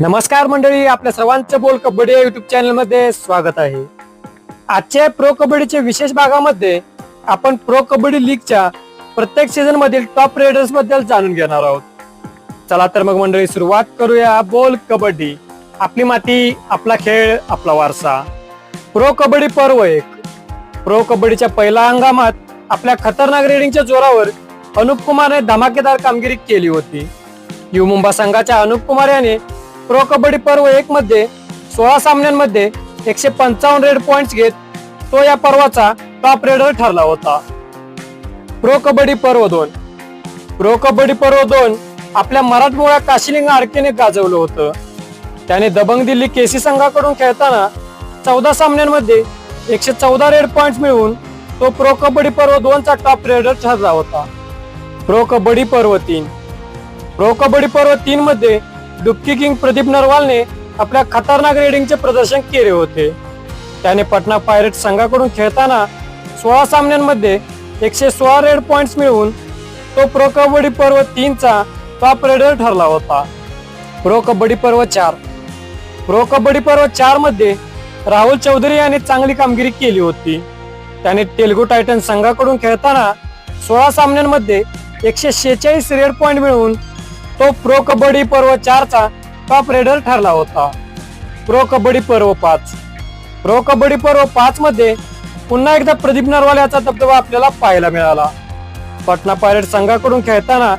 नमस्कार मंडळी आपल्या सर्वांचं बोल कबड्डी या युट्यूब चॅनलमध्ये स्वागत आहे. आजच्या प्रो कबड्डीच्या विशेष भागामध्ये आपण प्रो कबड्डी लीगच्या प्रत्येक सीझन मधील टॉप रेडर्सबद्दल जाणून घेणार आहोत. चला तर मग मंडळी सुरुवात करूया बोल कबड्डी. आपली माती आपला खेळ आपला वारसा. प्रो कबड्डी पर्व एक. प्रो कबड्डीच्या पहिल्या हंगामात आपल्या खतरनाक रेडिंगच्या जोरावर अनुप कुमारने धमाकेदार कामगिरी केली होती. यु मुंबा संघाच्या अनुप कुमार याने प्रो कबड्डी पर्व एक मध्ये सोळा सामन्यांमध्ये एकशे पंचावन्न रेड पॉइंट घेत तो या पर्वाचा टॉप रेडर ठरला होता. प्रो कबड्डी पर्व दोन. प्रो कबड्डी पर्व दोन आपल्या मराठमोळ्या काशिलिंग आरकेने गाजवलं होतं. त्याने दबंग दिल्ली केसी संघाकडून खेळताना चौदा सामन्यांमध्ये एकशे चौदा रेड पॉइंट मिळवून तो प्रो कबड्डी पर्व दोनचा टॉप रेडर ठरला होता. प्रो कबड्डी पर्व तीन. प्रो कबड्डी पर्व तीन मध्ये डुबकी किंग प्रदीप नरवालने आपल्या खतरनाक रेडिंगचे प्रदर्शन केले होते. त्याने पटना पायरेट संघाकडून खेळताना सोळा सामन्यांमध्ये एकशे सोळा रेड पॉइंट्स मिळवून तो प्रो कबड्डी पर्व तीनचा टॉप रेडर ठरला होता. प्रो कबड्डी पर्व चार. प्रो कबड्डी पर्व चारमध्ये राहुल चौधरी याने चांगली कामगिरी केली होती. त्याने तेलगू टायटन संघाकडून खेळताना सोळा सामन्यांमध्ये एकशे शेहेचाळीस रेड पॉइंट मिळवून तो प्रो कबड्डी पर्व चारचा टॉप रेडर ठरला होता. प्रो कबड्डी पर्व पाच. प्रो कबड्डी पर्व पाच मध्ये पुन्हा एकदा प्रदीप नरवाल याचा दबदबा आपल्याला पाहायला मिळाला. पटना पायरेट संघाकडून खेळताना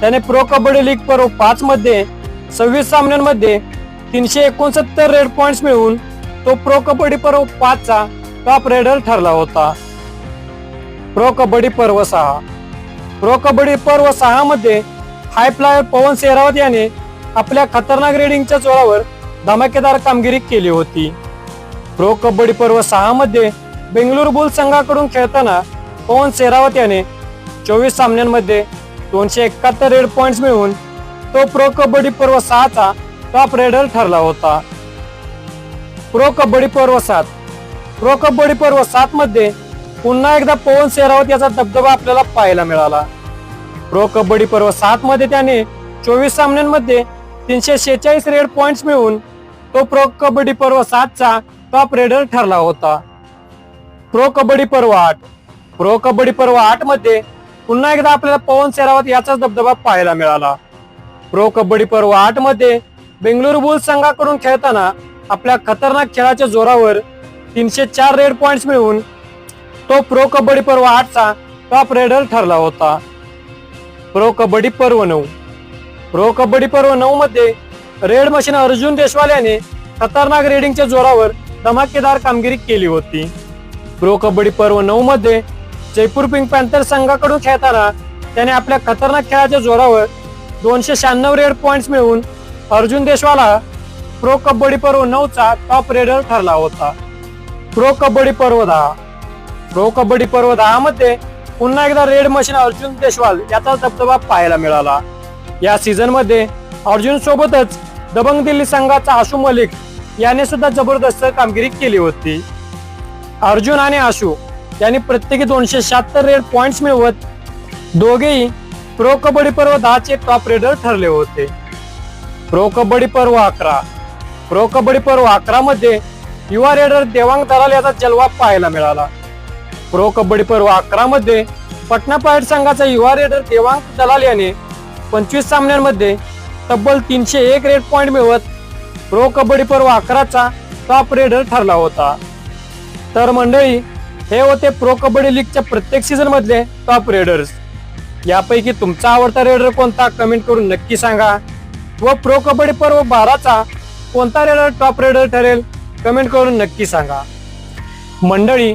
त्याने प्रो कबड्डी लीग पर्व पाच मध्ये सव्वीस सामन्यांमध्ये तीनशे एकोणसत्तर रेड पॉइंट्स मिळवून तो प्रो कबड्डी पर्व पाचचा टॉप रेडर ठरला होता. प्रो कबड्डी पर्व सहा. प्रो कबड्डी पर्व सहा मध्ये हाय फ्लायर पवन सेहरावत याने आपल्या खतरनाक रेडिंगच्या जोरावर धमाकेदार कामगिरी केली होती. प्रो कबड्डी पर्व सहा मध्ये बेंगळुरू बुल संघाकडून खेळताना पवन सेहरावत याने चोवीस सामन्यांमध्ये दोनशे एकाहत्तर रेड पॉइंट्स मिळवून तो प्रो कबड्डी पर्व सहाचा टॉप रेडर ठरला होता. प्रो कबड्डी पर्व सात. प्रो कबड्डी पर्व सात मध्ये पुन्हा एकदा पवन सेहरावत याचा दबदबा आपल्याला पाहायला मिळाला. प्रो कबड्डी पर्व सात मध्ये त्याने चोवीस सामन्यांमध्ये तीनशे शेहेचाळीस रेड पॉइंट्स मिळवून तो प्रो कबड्डी पर्व सातचा टॉप रेडर ठरला होता. प्रो कबड्डी पर्व आठ. प्रो कबड्डी पर्व आठमध्ये पुन्हा एकदा आपल्याला पवन सेरावत याचाच दबदबा पाहायला मिळाला. प्रो कबड्डी पर्व आठमध्ये बेंगळुरू बुल्स संघाकडून खेळताना आपल्या खतरनाक खेळाच्या जोरावर तीनशे चार रेड पॉइंट्स मिळवून तो प्रो कबड्डी पर्व आठचा टॉप रेडर ठरला होता. प्रो कबड्डी पर्व नऊ प्रो कबड्डी पर्व नऊ मध्ये रेड मशीन अर्जुन देशवाल याने खतरनाक रेडिंगच्या जोरावर धमाकेदार कामगिरी केली होती. प्रो कबड्डी पर्व नऊ मध्ये जयपूर पिंक पॅन्थर संघाकडून खेळताना त्याने आपल्या खतरनाक खेळाच्या जोरावर दोनशे शहाण्णव रेड पॉइंट्स मिळवून अर्जुन देशवाला प्रो कबड्डी पर्व नऊचा टॉप रेडर ठरला होता. प्रो कबड्डी पर्व दहा. प्रो कबड्डी पर्व दहा मध्ये पुन्हा एकदा रेड मशीन अर्जुन देशवाल याचा दबदबा पाहायला मिळाला. या सीझनमध्ये अर्जुन सोबतच दबंग दिल्ली संघाचा आशू मलिक याने सुद्धा जबरदस्त कामगिरी केली होती. अर्जुन आणि आशू यांनी प्रत्येकी दोनशे शहात्तर रेड पॉइंट्स मिळवत दोघेही प्रो कबड्डी पर्व दहाचे टॉप रेडर ठरले होते. प्रो कबड्डी पर्व अकरा. प्रो कबड्डी पर्व अकरा मध्ये युवा रेडर देवांग दलाल याचा जलवा पाहायला मिळाला. प्रो कबड्डी पर्व अकरा मध्ये पटना पायट संघाचा युवा रेडर देवांग दलाल याने पंचवीस सामन्यांमध्ये तब्बल तीनशे एक रेड पॉइंट मिळवत प्रो कबड्डी पर्व अकराचा टॉप रेडर ठरला होता. तर मंडळी हे होते प्रो कबड्डी लीगच्या प्रत्येक सीझन मधले टॉप रेडर्स यापैकी तुमचा आवडता रेडर कोणता कमेंट करून नक्की सांगा. व प्रो कबड्डी पर्व बाराचा कोणता रेडर टॉप रेडर ठरेल कमेंट करून नक्की सांगा. मंडळी